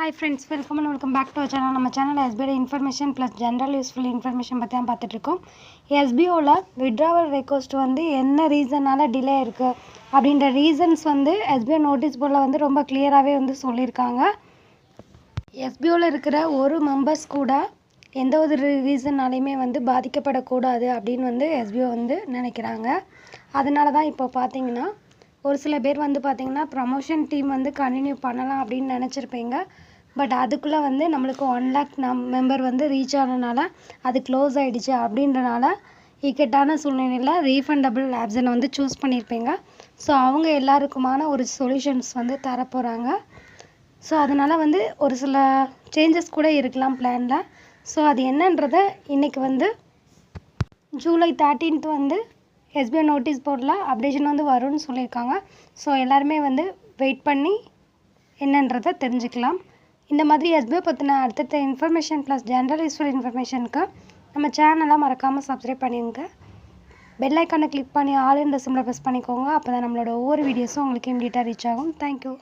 Hi friends welcome and welcome back to channel நம்ம சேனலில் SBI information plus general useful information பற்றி தான் பார்த்துட்ருக்கோம். எஸ்பிஓவில் விட்ராவல் ரெக்வஸ்ட் வந்து என்ன ரீசனால் டிலே இருக்குது அப்படின்ற ரீசன்ஸ் வந்து எஸ்பிஐ நோட்டீஸ் போர்டில் வந்து ரொம்ப கிளியராகவே வந்து சொல்லியிருக்காங்க. எஸ்பிஓவில் இருக்கிற ஒரு மெம்பர்ஸ் கூட எந்த ஒரு ரீசன்னாலையுமே வந்து பாதிக்கப்படக்கூடாது அப்படின்னு வந்து எஸ்பிஓ வந்து நினைக்கிறாங்க. அதனால தான் இப்போ பார்த்தீங்கன்னா ஒரு சில பேர் வந்து பார்த்திங்கன்னா ப்ரமோஷன் டீம் வந்து கண்டினியூ பண்ணலாம் அப்படின்னு நினச்சிருப்பீங்க. பட் அதுக்குள்ளே வந்து நம்மளுக்கு ஒன் லேக் நம் மெம்பர் வந்து ரீச் ஆனனால அது க்ளோஸ் ஆகிடுச்சு அப்படின்றனால இக்கட்டான சூழ்நிலையில் ரீஃபண்டபிள் ஆப்ஷனை வந்து சூஸ் பண்ணியிருப்பீங்க ஸோ அவங்க எல்லாருக்குமான ஒரு சொல்யூஷன்ஸ் வந்து தரப்போகிறாங்க ஸோ அதனால் வந்து ஒரு சில சேஞ்சஸ் கூட இருக்கலாம் பிளானில் ஸோ அது என்னன்றதை இன்றைக்கி வந்து ஜூலை தேர்ட்டீன்த் வந்து எஸ்பிஐ நோட்டீஸ் போர்டில் அப்டேஷன் வந்து வரும்னு சொல்லியிருக்காங்க. ஸோ எல்லாருமே வந்து வெயிட் பண்ணி என்னன்றதை தெரிஞ்சுக்கலாம். இந்த மாதிரி எஸ்பிஐ பற்றின அடுத்தடுத்த இன்ஃபர்மேஷன் ப்ளஸ் ஜென்ரல் யூஸ்ஃபுல் இன்ஃபர்மேஷனுக்கு நம்ம சேனலை மறக்காமல் சப்ஸ்கிரைப் பண்ணிடுங்க பெல் ஐக்கானை கிளிக் பண்ணி ஆல் இந்த சிம்மில் ப்ரெஸ் பண்ணிக்கோங்க. அப்போ தான் நம்மளோட ஒவ்வொரு வீடியோஸும் உங்களுக்கு இம்மிடியட்டாக ரீச் ஆகும். தேங்க்யூ